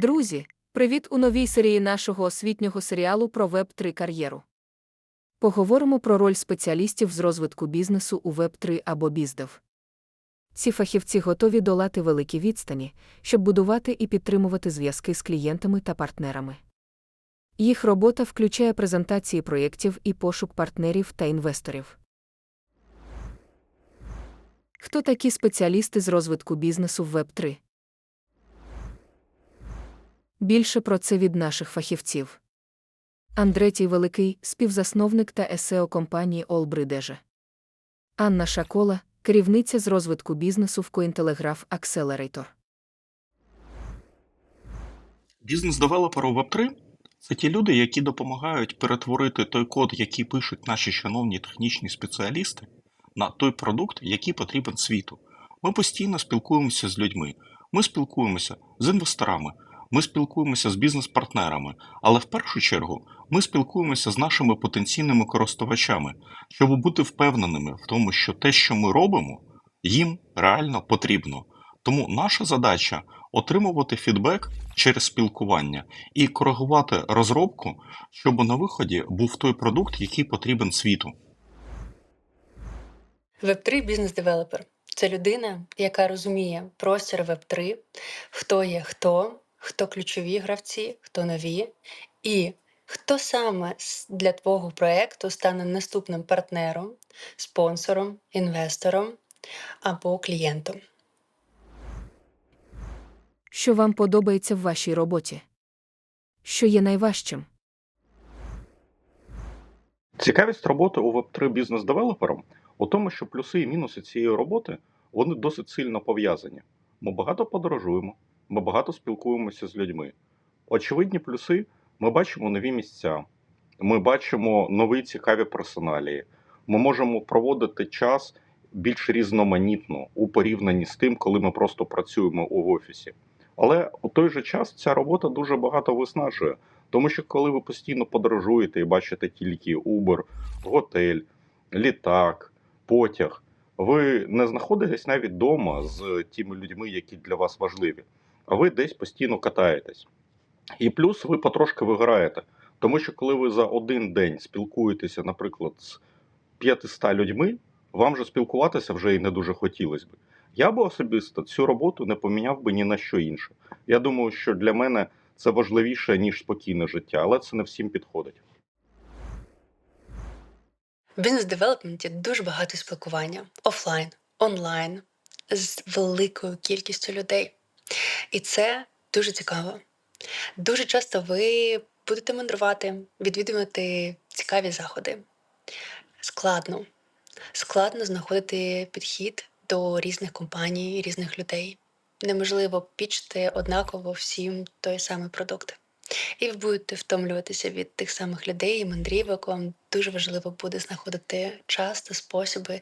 Друзі, привіт у новій серії нашого освітнього серіалу про Web3 кар'єру. Поговоримо про роль спеціалістів з розвитку бізнесу у Web3 або біздев. Ці фахівці готові долати великі відстані, щоб будувати і підтримувати зв'язки з клієнтами та партнерами. Їх робота включає презентації проєктів і пошук партнерів та інвесторів. Хто такі спеціалісти з розвитку бізнесу в Web3? Більше про це від наших фахівців. Андретій Великий, співзасновник та СЕО компанії Allbridge. Анна Шакола, керівниця з розвитку бізнесу в Cointelegraph Accelerator. Бізнес-девелопери у Web3 це ті люди, які допомагають перетворити той код, який пишуть наші шановні технічні спеціалісти, на той продукт, який потрібен світу. Ми постійно спілкуємося з людьми, ми спілкуємося з інвесторами, ми спілкуємося з бізнес-партнерами, але в першу чергу ми спілкуємося з нашими потенційними користувачами, щоб бути впевненими в тому, що те, що ми робимо, їм реально потрібно. Тому наша задача отримувати фідбек через спілкування і коригувати розробку, щоб на виході був той продукт, який потрібен світу. Web3 бізнес-девелопер це людина, яка розуміє простір Web3, хто є хто, хто ключові гравці, хто нові, і хто саме для твого проекту стане наступним партнером, спонсором, інвестором або клієнтом. Що вам подобається в вашій роботі? Що є найважчим? Цікавість роботи у Web3 бізнес-девелопером у тому, що плюси і мінуси цієї роботи вони досить сильно пов'язані. Ми багато подорожуємо, ми багато спілкуємося з людьми. Очевидні плюси ми бачимо нові місця, ми бачимо нові цікаві персоналії. Ми можемо проводити час більш різноманітно у порівнянні з тим, коли ми просто працюємо у офісі. Але у той же час ця робота дуже багато виснажує, тому що коли ви постійно подорожуєте і бачите тільки Uber, готель, літак, потяг, ви не знаходитесь навіть вдома з тими людьми, які для вас важливі, ви десь постійно катаєтесь. І плюс ви потрошки виграєте. Тому що коли ви за один день спілкуєтеся, наприклад, з 500 людьми, вам же спілкуватися вже і не дуже хотілося би. Я би особисто цю роботу не поміняв би ні на що інше. Я думаю, що для мене це важливіше, ніж спокійне життя, але це не всім підходить. Бізнес-девелопменті дуже багато спілкування офлайн, онлайн з великою кількістю людей. І це дуже цікаво. Дуже часто ви будете мандрувати, відвідувати цікаві заходи. Складно. Складно знаходити підхід до різних компаній, різних людей. Неможливо пічити однаково всім той самий продукт. І ви будете втомлюватися від тих самих людей і мандрівок. Вам дуже важливо буде знаходити час та способи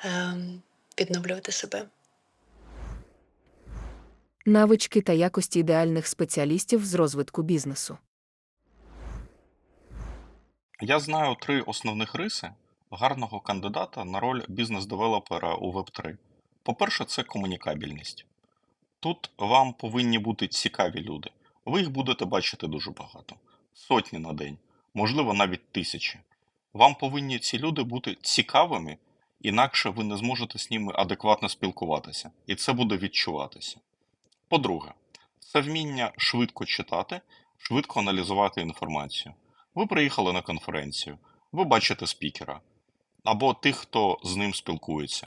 ем, відновлювати себе. Навички та якості ідеальних спеціалістів з розвитку бізнесу. Я знаю три основних риси гарного кандидата на роль бізнес-девелопера у Web3. По-перше, це комунікабельність. Тут вам повинні бути цікаві люди. Ви їх будете бачити дуже багато. Сотні на день, можливо, навіть тисячі. Вам повинні ці люди бути цікавими, інакше ви не зможете з ними адекватно спілкуватися, і це буде відчуватися. По-друге, це вміння швидко читати, швидко аналізувати інформацію. Ви приїхали на конференцію, ви бачите спікера або тих, хто з ним спілкується.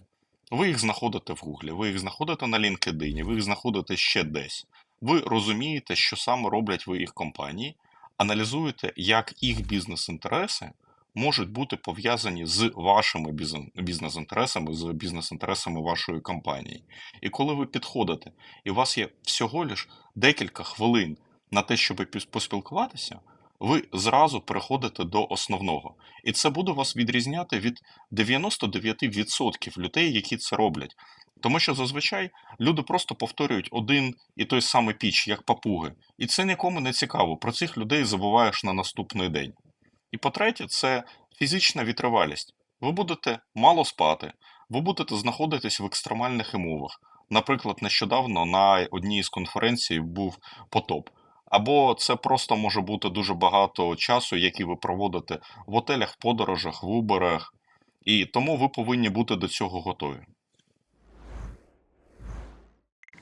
Ви їх знаходите в Гуглі, ви їх знаходите на LinkedIn, ви їх знаходите ще десь. Ви розумієте, що саме роблять ви їх компанії, аналізуєте, як їх бізнес-інтереси можуть бути пов'язані з вашими бізнес- бізнес-інтересами, з бізнес-інтересами вашої компанії. І коли ви підходите, і у вас є всього лиш декілька хвилин на те, щоб поспілкуватися, ви зразу переходите до основного. І це буде вас відрізняти від 99% людей, які це роблять. Тому що зазвичай люди просто повторюють один і той самий піч, як папуги. І це нікому не цікаво. Про цих людей забуваєш на наступний день. І по-третє, це фізична витривалість. Ви будете мало спати, ви будете знаходитись в екстремальних умовах. Наприклад, нещодавно на одній із конференцій був потоп. Або це просто може бути дуже багато часу, який ви проводите в готелях, подорожах, в уберах, і тому ви повинні бути до цього готові.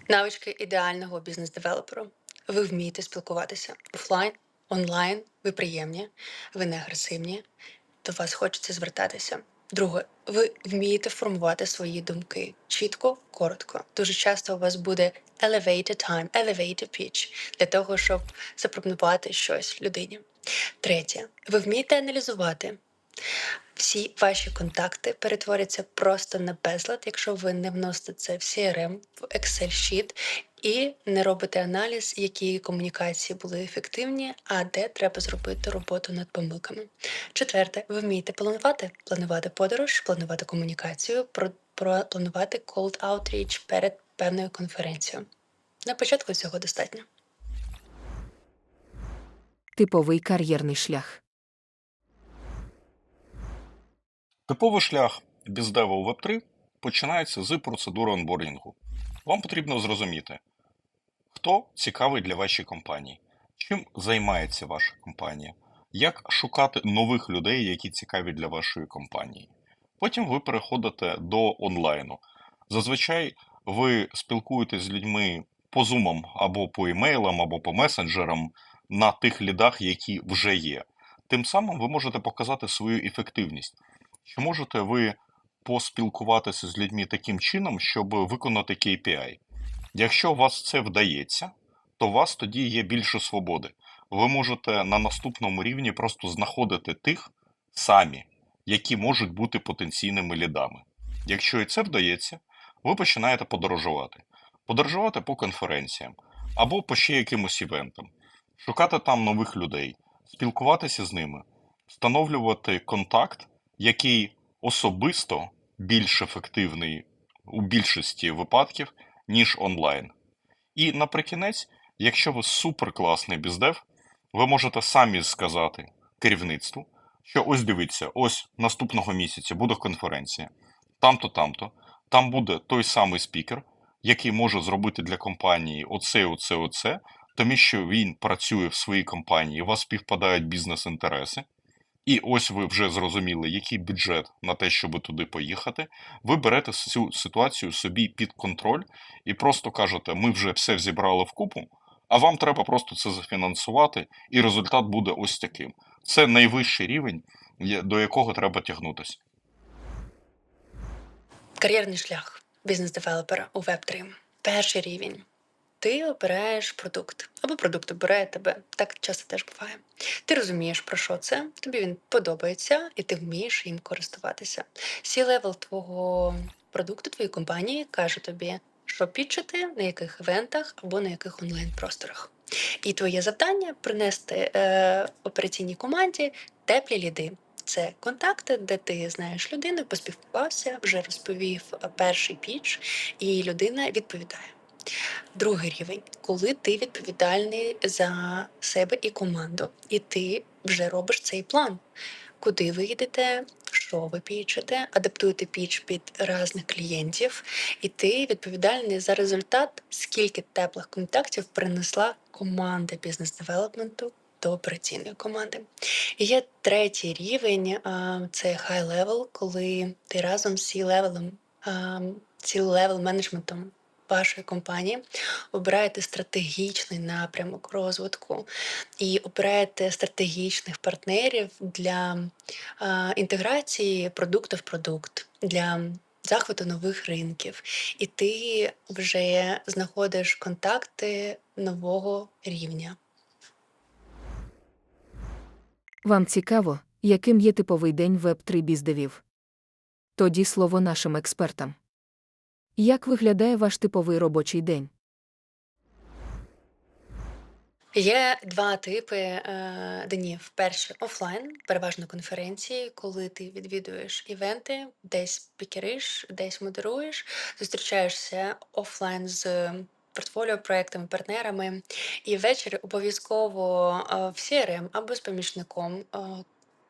Навички ідеального бізнес-девелоперу. Ви вмієте спілкуватися офлайн, онлайн, ви приємні, ви не агресивні, до вас хочеться звертатися. Друге, ви вмієте формувати свої думки чітко, коротко. Дуже часто у вас буде elevated time, elevated pitch для того, щоб запропонувати щось людині. Третє, ви вмієте аналізувати. Всі ваші контакти перетворяться просто на безлад, якщо ви не вносите це в CRM, в Excel sheet і не робите аналіз, які комунікації були ефективні, а де треба зробити роботу над помилками. Четверте, ви вмієте планувати, планувати подорож, планувати комунікацію, про, про планувати cold outreach перед певною конференцією. На початку цього достатньо. Типовий кар'єрний шлях. Типовий шлях біздева у Web3 починається з процедури онбордінгу. Вам потрібно зрозуміти, хто цікавий для вашої компанії, чим займається ваша компанія, як шукати нових людей, які цікаві для вашої компанії. Потім ви переходите до онлайну. Зазвичай ви спілкуєтесь з людьми по зумам або по емейлам, або по месенджерам на тих лідах, які вже є. Тим самим ви можете показати свою ефективність. Чи можете ви поспілкуватися з людьми таким чином, щоб виконати KPI? Якщо у вас це вдається, то у вас тоді є більше свободи. Ви можете на наступному рівні просто знаходити тих самі, які можуть бути потенційними лідами. Якщо і це вдається, ви починаєте подорожувати. Подорожувати по конференціям або по ще якимось івентам, шукати там нових людей, спілкуватися з ними, встановлювати контакт який особисто більш ефективний у більшості випадків, ніж онлайн. І наприкінець, якщо ви суперкласний біздев, ви можете самі сказати керівництву, що ось дивіться, ось наступного місяця буде конференція, там-то, там-то, там буде той самий спікер, який може зробити для компанії оце, оце, оце, тому що він працює в своїй компанії, у вас співпадають бізнес-інтереси. І ось ви вже зрозуміли, який бюджет на те, щоб туди поїхати. Ви берете цю ситуацію собі під контроль і просто кажете: ми вже все зібрали в купу, а вам треба просто це зафінансувати, і результат буде ось таким. Це найвищий рівень, до якого треба тягнутися. Кар'єрний шлях бізнес-девелопера у Web3. Перший рівень. Ти обираєш продукт, або продукт обирає тебе. Так часто теж буває. Ти розумієш, про що це, тобі він подобається, і ти вмієш їм користуватися. Сі левел твого продукту, твоєї компанії каже тобі, що підчити, на яких івентах або на яких онлайн-просторах. І твоє завдання принести е, операційній команді теплі ліди. Це контакти, де ти знаєш людину, поспілкувався, вже розповів перший піч, і людина відповідає. Другий рівень, коли ти відповідальний за себе і команду, і ти вже робиш цей план. Куди ви їдете, що ви пічете, адаптуєте піч під різних клієнтів, і ти відповідальний за результат, скільки теплих контактів принесла команда бізнес-девелопменту до операційної команди. І є третій рівень це high level, коли ти разом з C-левелом, C-level менеджментом вашої компанії обираєте стратегічний напрямок розвитку і обираєте стратегічних партнерів для а, інтеграції продукту в продукт, для захвату нових ринків. І ти вже знаходиш контакти нового рівня. Вам цікаво, яким є типовий день Web3 біздевів? Тоді слово нашим експертам. Як виглядає ваш типовий робочий день? Є два типи е, днів. Перше офлайн, переважно конференції, коли ти відвідуєш івенти, десь спікериш, десь модеруєш, зустрічаєшся офлайн з портфоліо проектами, партнерами, і ввечері обов'язково е, в CRM або з помічником е,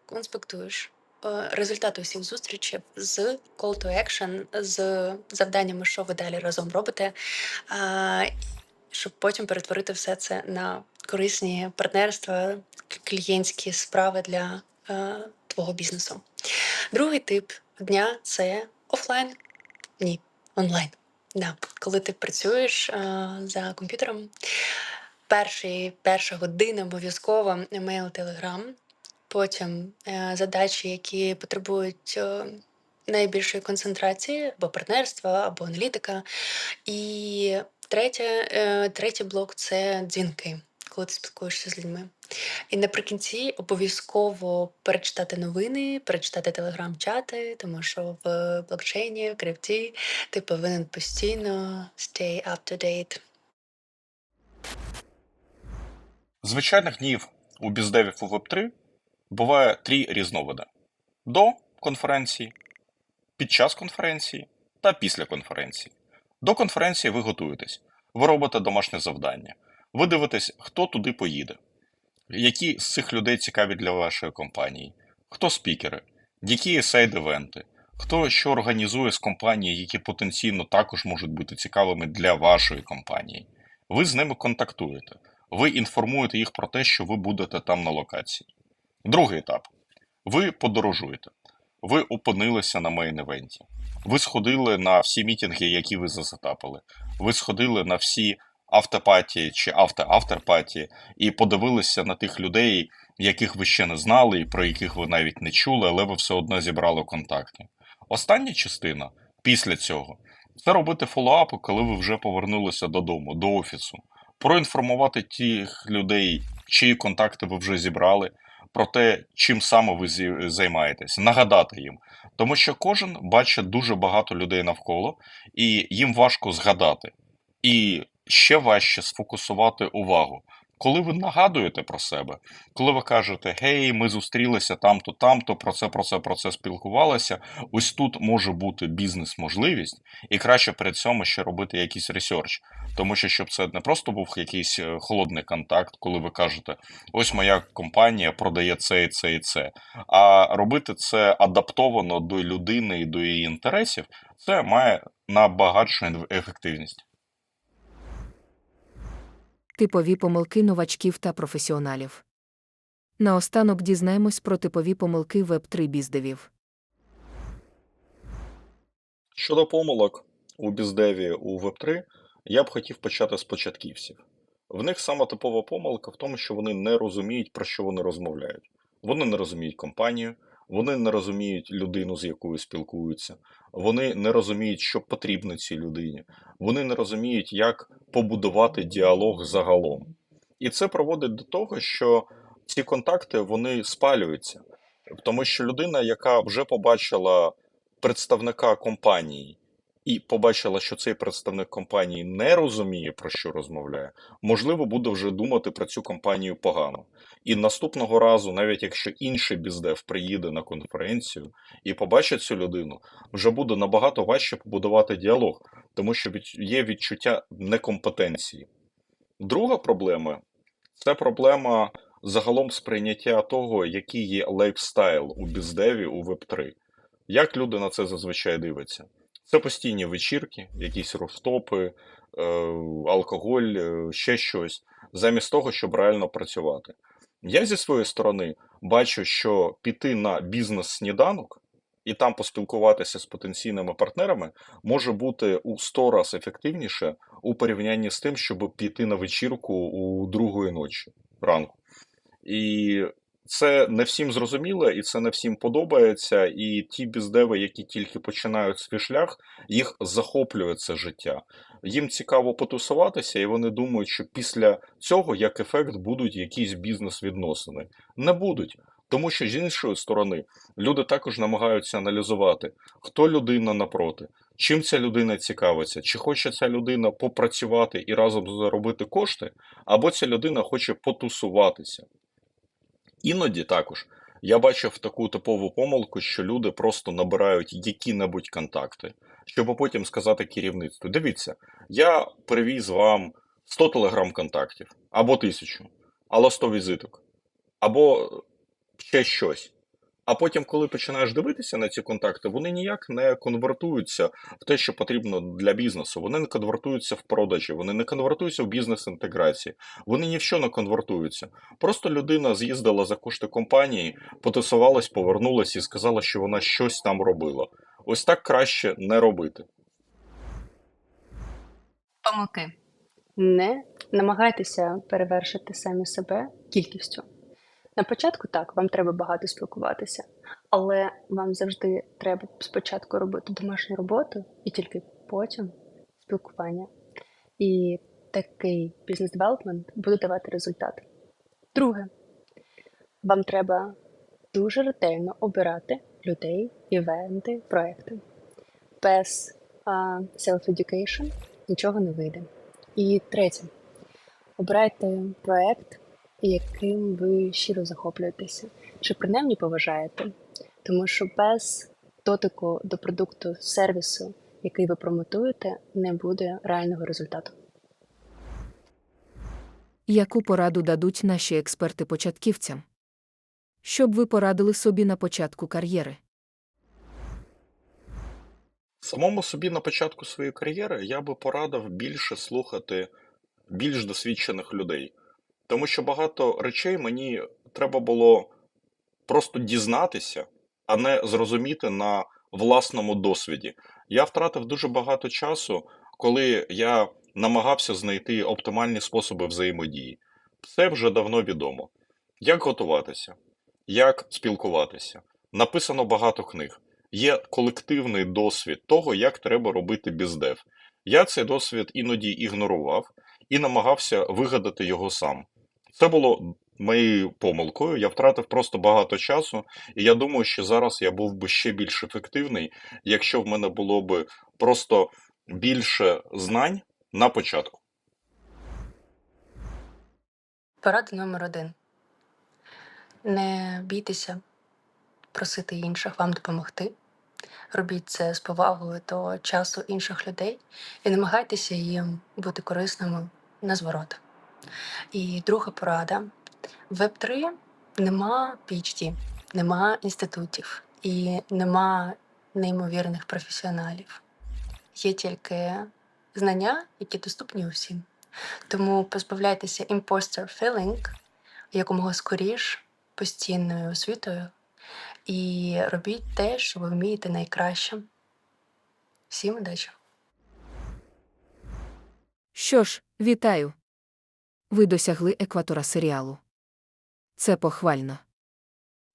конспектуєш. Е, Результати усіх зустрічей з call to action, з завданнями, що ви далі разом робите, щоб потім перетворити все це на корисні партнерства, клієнтські справи для е, твого бізнесу. Другий тип дня це офлайн. Ні, онлайн. Да. Коли ти працюєш е, за комп'ютером, перший, перша година обов'язково емейл, телеграм, потім е, задачі, які потребують е, найбільшої концентрації, або партнерства, або аналітика. І третє, е, третій блок це дзвінки, коли ти спілкуєшся з людьми. І наприкінці обов'язково перечитати новини, перечитати телеграм-чати, тому що в блокчейні, в крипті ти повинен постійно stay up to date. Звичайних днів у біздевів у Web3 буває три різновиди: до конференції, під час конференції та після конференції. До конференції ви готуєтесь, ви робите домашнє завдання, ви дивитесь, хто туди поїде, які з цих людей цікаві для вашої компанії, хто спікери, які є сайд-івенти, хто що організує з компанії, які потенційно також можуть бути цікавими для вашої компанії. Ви з ними контактуєте, ви інформуєте їх про те, що ви будете там на локації. Другий етап. Ви подорожуєте. Ви опинилися на мейн-івенті. Ви сходили на всі мітинги, які ви засетапили. Ви сходили на всі автопатії чи авто-авторпатії і подивилися на тих людей, яких ви ще не знали, і про яких ви навіть не чули, але ви все одно зібрали контакти. Остання частина після цього це робити фоллоуапи, коли ви вже повернулися додому, до офісу. Проінформувати тих людей, чиї контакти ви вже зібрали, про те, чим саме ви займаєтесь, нагадати їм. Тому що кожен бачить дуже багато людей навколо, і їм важко згадати. І ще важче сфокусувати увагу. Коли ви нагадуєте про себе, коли ви кажете, гей, ми зустрілися там-то, там-то, про це, про це, про це спілкувалися, ось тут може бути бізнес-можливість, і краще перед цьому ще робити якийсь ресерч. Тому що щоб це не просто був якийсь е, холодний контакт, коли ви кажете, ось моя компанія продає це і це і це. А робити це адаптовано до людини і до її інтересів, це має набагатшу ефективність. Типові помилки новачків та професіоналів. Наостанок дізнаємось про типові помилки Web3 біздевів. Щодо помилок у біздеві у Web3, я б хотів почати з початківців. В них сама типова помилка в тому, що вони не розуміють, про що вони розмовляють. Вони не розуміють компанію, вони не розуміють людину, з якою спілкуються, вони не розуміють, що потрібно цій людині, вони не розуміють, як побудувати діалог загалом. І це проводить до того, що ці контакти вони спалюються, тому що людина, яка вже побачила представника компанії і побачила, що цей представник компанії не розуміє, про що розмовляє, можливо, буде вже думати про цю компанію погано. І наступного разу, навіть якщо інший біздев приїде на конференцію і побачить цю людину, вже буде набагато важче побудувати діалог, тому що є відчуття некомпетенції. Друга проблема це проблема загалом сприйняття того, який є лайфстайл у біздеві у Web3. Як люди на це зазвичай дивляться? Це постійні вечірки, якісь рофтопи, е, алкоголь, е, ще щось, замість того, щоб реально працювати. Я зі своєї сторони бачу, що піти на бізнес-сніданок і там поспілкуватися з потенційними партнерами може бути у 100 раз ефективніше у порівнянні з тим, щоб піти на вечірку у другої ночі ранку. І це не всім зрозуміло, і це не всім подобається. І ті біздеви, які тільки починають свій шлях, їх захоплює це життя. Їм цікаво потусуватися, і вони думають, що після цього, як ефект, будуть якісь бізнес-відносини. Не будуть. Тому що з іншої сторони люди також намагаються аналізувати, хто людина напроти, чим ця людина цікавиться, чи хоче ця людина попрацювати і разом заробити кошти, або ця людина хоче потусуватися. Іноді також я бачив таку типову помилку, що люди просто набирають які-небудь контакти, щоб потім сказати керівництву: дивіться, я привіз вам 100 телеграм-контактів, або 1000, або 100 візиток, або ще щось. А потім, коли починаєш дивитися на ці контакти, вони ніяк не конвертуються в те, що потрібно для бізнесу. Вони не конвертуються в продажі, вони не конвертуються в бізнес-інтеграції, вони ні в що не конвертуються. Просто людина з'їздила за кошти компанії, потусувалась, повернулась і сказала, що вона щось там робила. Ось так краще не робити. Помилки. Не намагайтеся перевершити самі себе кількістю. На початку так, вам треба багато спілкуватися, але вам завжди треба спочатку робити домашню роботу і тільки потім спілкування. І такий бізнес-девелопмент буде давати результат. Друге, вам треба дуже ретельно обирати людей, івенти, проекти. Без self-education нічого не вийде. І третє, обирайте проект, яким ви щиро захоплюєтеся, чи принаймні поважаєте. Тому що без дотику до продукту сервісу, який ви промотуєте, не буде реального результату. Яку пораду дадуть наші експерти початківцям? Що б ви порадили собі на початку кар'єри? Самому собі на початку своєї кар'єри я би порадив більше слухати більш досвідчених людей. Тому що багато речей мені треба було просто дізнатися, а не зрозуміти на власному досвіді. Я втратив дуже багато часу, коли я намагався знайти оптимальні способи взаємодії. Все вже давно відомо. Як готуватися, як спілкуватися. Написано багато книг. Є колективний досвід того, як треба робити біздев. Я цей досвід іноді ігнорував і намагався вигадати його сам. Це було моєю помилкою. Я втратив просто багато часу, і я думаю, що зараз я був би ще більш ефективний, якщо в мене було б просто більше знань на початку. Порада номер один. Не бійтеся просити інших вам допомогти. Робіть це з повагою до часу інших людей і намагайтеся їм бути корисними на зворот. І друга порада: в Web3 нема PhD, нема інститутів і нема неймовірних професіоналів. Є тільки знання, які доступні усім. Тому позбавляйтеся imposter feeling якомога скоріш постійною освітою і робіть те, що ви вмієте найкраще. Всім удачі! Що ж, вітаю! Ви досягли екватора серіалу. Це похвально.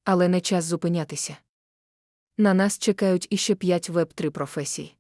Але не час зупинятися. На нас чекають іще п'ять веб 3 професій.